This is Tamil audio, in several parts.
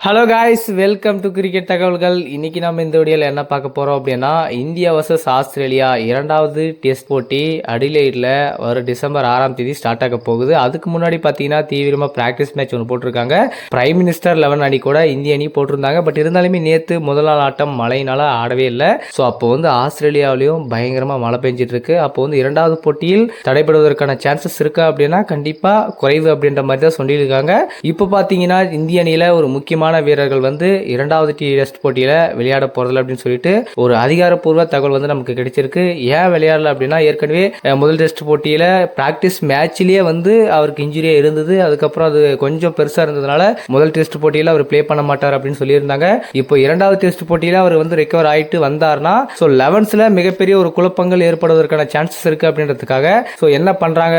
Hello guys welcome to cricket தகவல்கள் இன்றைக்கி நம்ம இந்த வீடியோவில் என்ன பார்க்க போகிறோம் அப்படின்னா இந்தியா வர்சஸ் ஆஸ்திரேலியா இரண்டாவது டெஸ்ட் போட்டி அடிலைடில் வரும் டிசம்பர் ஆறாம் தேதி ஸ்டார்ட் ஆக போகுது. அதுக்கு முன்னாடி பார்த்தீங்கன்னா தீவிரமாக ப்ராக்டிஸ் மேட்ச் ஒன்று போட்டிருக்காங்க. பிரைம் மினிஸ்டர் லெவன் அணி கூட இந்திய அணி போட்டிருந்தாங்க. பட் இருந்தாலுமே நேற்று முதல் நாள் ஆட்டம் மழையினால ஆடவே இல்லை. ஸோ அப்போ வந்து ஆஸ்திரேலியாவிலையும் பயங்கரமாக மழை பெஞ்சிட்டு இருக்கு அப்போ வந்து இரண்டாவது போட்டியில் தடைபடுவதற்கான சான்சஸ் இருக்கா அப்படின்னா கண்டிப்பாக குறைவு அப்படின்ற மாதிரி தான் சொல்லியிருக்காங்க. இப்போ பார்த்தீங்கன்னா இந்திய அணியில் ஒரு முக்கியமான வீரர்கள் வந்து இரண்டாவது டி டெஸ்ட் போட்டியில் விளையாட போகிறதில்ல அப்படின்னு சொல்லிட்டு ஒரு அதிகாரப்பூர்வ தகவல் வந்து நமக்கு கிடைச்சிருக்கு. ஏன் விளையாடல அப்படின்னா ஏற்கனவே முதல் டெஸ்ட் போட்டியில் ப்ராக்டிஸ் மேட்ச்லேயே வந்து அவருக்கு இன்ஜுரியே இருந்தது. அதுக்கப்புறம் அது கொஞ்சம் பெருசாக இருந்ததுனால முதல் டெஸ்ட் போட்டியில் அவர் ப்ளே பண்ண மாட்டார் அப்படின்னு சொல்லியிருந்தாங்க. இப்போ இரண்டாவது டெஸ்ட் போட்டியில் அவர் வந்து ரெக்கவர் ஆகிட்டு வந்தார்னா ஸோ லெவன்ஸில் மிகப்பெரிய ஒரு குழப்பங்கள் ஏற்படுவதற்கான சான்சஸ் இருக்கு அப்படின்றதுக்காக ஸோ என்ன பண்றாங்க?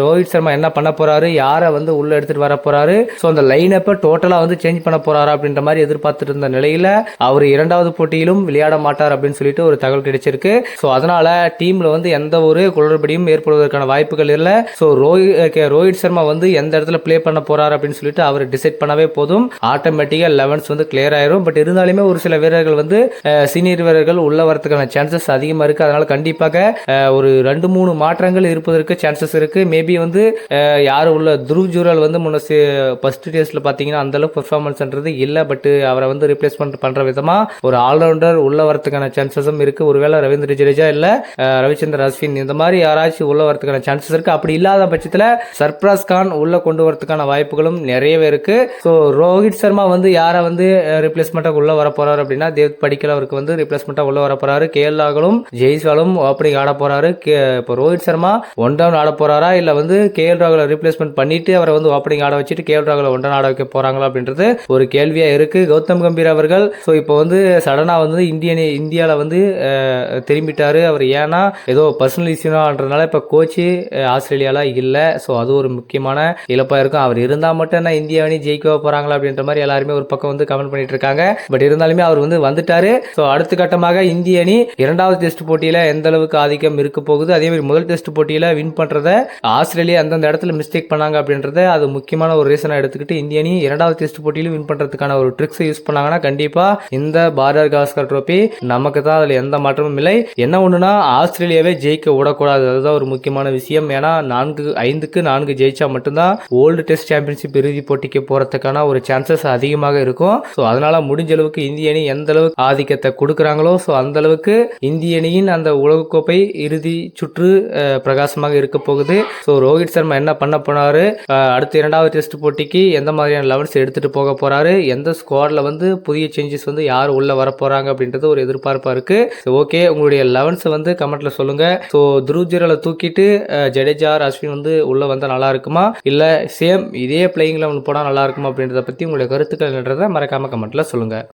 ரோஹித் சர்மா என்ன பண்ண போறாரு? யாரை வந்து உள்ள எடுத்துட்டு வர போறாரு? ஸோ அந்த லைனப்பை டோட்டலாக வந்து சேஞ்ச் பண்ண போறாரா அப்படின்ற மாதிரி எதிர்பார்த்துட்டு இருந்த நிலையில அவர் இரண்டாவது போட்டியிலும் விளையாட மாட்டார் அப்படின்னு சொல்லிட்டு ஒரு தகவல் கிடைச்சிருக்கு. ஸோ அதனால டீம்ல வந்து எந்த ஒரு குளறுபடியும் ஏற்படுவதற்கான வாய்ப்புகள் இல்லை. ஸோ ரோஹித் ரோஹித் சர்மா வந்து எந்த இடத்துல பிளே பண்ண போறாரு அப்படின்னு சொல்லிட்டு அவர் டிசைட் பண்ணவே போதும். ஆட்டோமேட்டிக்காக லெவன்ஸ் வந்து கிளியர் ஆயிரும். பட் இருந்தாலுமே ஒரு சில வீரர்கள் வந்து சீனியர் வீரர்கள் உள்ள வரதுக்கான சான்சஸ் அதிகமாக இருக்கு. அதனால கண்டிப்பாக ஒரு ரெண்டு மூணு மாற்றங்கள் இருப்பதற்கு சான்சஸ் இருக்கு. மேபி வந்து யார் உள்ள துருவ் ஜூரல் வந்து முன்ன ஃபர்ஸ்ட் டேஸ்ட்ல பார்த்தீங்கன்னா அந்த அளவுக்கு அப்படிங்கிறது இல்லை பட் அவரை வந்து ரிப்ளேஸ்மெண்ட் பண்ற விதமா ஒரு ஆல்ரவுண்டர் உள்ள வரதுக்கான சான்சஸும் இருக்கு. ஒருவேளை ரவீந்திர ஜடேஜா இல்ல ரவிச்சந்திர ரவிச்சந்திரன் அஸ்வின் இந்த மாதிரி யாராச்சும் உள்ள வரதுக்கான சான்சஸ் இருக்கு. அப்படி இல்லாத பட்சத்தில் சர்ப்ராஸ் கான் உள்ள கொண்டு வரதுக்கான வாய்ப்புகளும் நிறையவே இருக்கு. ஸோ ரோஹித் சர்மா வந்து யாரை வந்து ரிப்ளேஸ்மெண்ட்டாக உள்ள வர போறாரு அப்படின்னா தேவ் படிக்கல் அவருக்கு வந்து ரிப்ளேஸ்மெண்ட்டாக உள்ள வர போறாரு. கேஎல் ராகுலும் ஜெய்ஸ்வாலும் ஓப்பனிங் ஆட போறாரு. கே- இப்போ ரோஹித் சர்மா ஒன் டவுன் ஆட போறாரா இல்லை வந்து கேஎல் ராகுல ரிப்ளேஸ்மெண்ட் பண்ணிட்டு அவரை வந்து ஓப்பனிங் ஆட வச்சுட்டு கேஎல் ராகுல ஒன் டவுன் ஆட வைக்க போறாங்களா அப்படின்றது ஒரு கேள்வியா இருக்கு. கௌதம் கம்பீர் அவர்கள். ஸோ இப்போ வந்து சடனாக வந்து இந்தியன் இந்தியாவில் வந்து திரும்பிட்டார். அவர் ஏன்னா ஏதோ பர்சனல் இஷ்யூனான்றதுனால இப்போ கோச்சு ஆஸ்திரேலியாவில் இல்லை. ஸோ அது ஒரு முக்கியமான இழப்பாக இருக்கும். அவர் இருந்தால் மட்டும் என்ன இந்தியா அணி ஜெயிக்க போறாங்களா அப்படின்ற மாதிரி எல்லாருமே ஒரு பக்கம் வந்து கமெண்ட் பண்ணிட்டு இருக்காங்க. பட் இருந்தாலுமே அவர் வந்து வந்துட்டாரு. ஸோ அடுத்த கட்டமாக இந்திய அணி இரண்டாவது டெஸ்ட் போட்டியில் எந்த அளவுக்கு ஆதிக்கம் இருக்க போகுது? அதே மாதிரி முதல் டெஸ்ட் போட்டியில் வின் பண்ணுறத ஆஸ்திரேலியா அந்தந்த இடத்துல மிஸ்டேக் பண்ணாங்க அப்படின்றத அது முக்கியமான ஒரு ரீசனாக எடுத்துக்கிட்டு இந்திய அணி இரண்டாவது டெஸ்ட் போட்டியிலும் வின் பண்றதுக்கான ஒரு ட்ரிக்ஸ் யூஸ் பண்ணாங்கன்னா கண்டிப்பா இந்த பாரர் காஸ்கர் ட்ரோபி நமக்கு தான் அதுல எந்த மாற்றமும் இல்லை. என்ன ஒண்ணுனா ஆஸ்திரேலியாவே ஜெயிக்க விடக்கூடாது. அதுதான் ஒரு முக்கியமான விஷயம். ஏன்னா நான்கு ஐந்துக்கு நான்கு ஜெயிச்சா மட்டும்தான் ஓல்டு டெஸ்ட் சாம்பியன்ஷிப் இறுதி போட்டிக்கு போறதுக்கான ஒரு சான்சஸ் அதிகமாக இருக்கும். ஸோ அதனால முடிஞ்ச அளவுக்கு இந்திய அணி எந்த அளவுக்கு ஆதிக்கத்தை கொடுக்குறாங்களோ ஸோ அந்த அளவுக்கு இந்திய அணியின் அந்த உலகக்கோப்பை இறுதி சுற்று பிரகாசமாக இருக்க போகுது. ஸோ ரோஹித் சர்மா என்ன பண்ண போனாரு? அடுத்த இரண்டாவது டெஸ்ட் போட்டிக்கு எந்த மாதிரியான லெவன்ஸ் எடுத்துட்டு போக போறாரு? எந்த ஸ்குவாடில் வந்து புதிய சேஞ்சஸ் வந்து யார் உள்ளே வர அப்படின்றது ஒரு எதிர்பார்ப்பாக இருக்கு. ஓகே உங்களுடைய லெவன்ஸை வந்து கமெண்ட்டில் சொல்லுங்கள் ஸோ துருஜிரலை தூக்கிட்டு அஹ், ஜடேஜா அஸ்வின் வந்து உள்ளே வந்தால் நல்லா இருக்குமா? இல்லை சேம் இதே பிளேயிங் லெவன் போனால் நல்லா இருக்குமா அப்படின்றத பற்றி உங்களுடைய கருத்துக்கள் என்றதை மறக்காம கமெண்ட்டில் சொல்லுங்கள்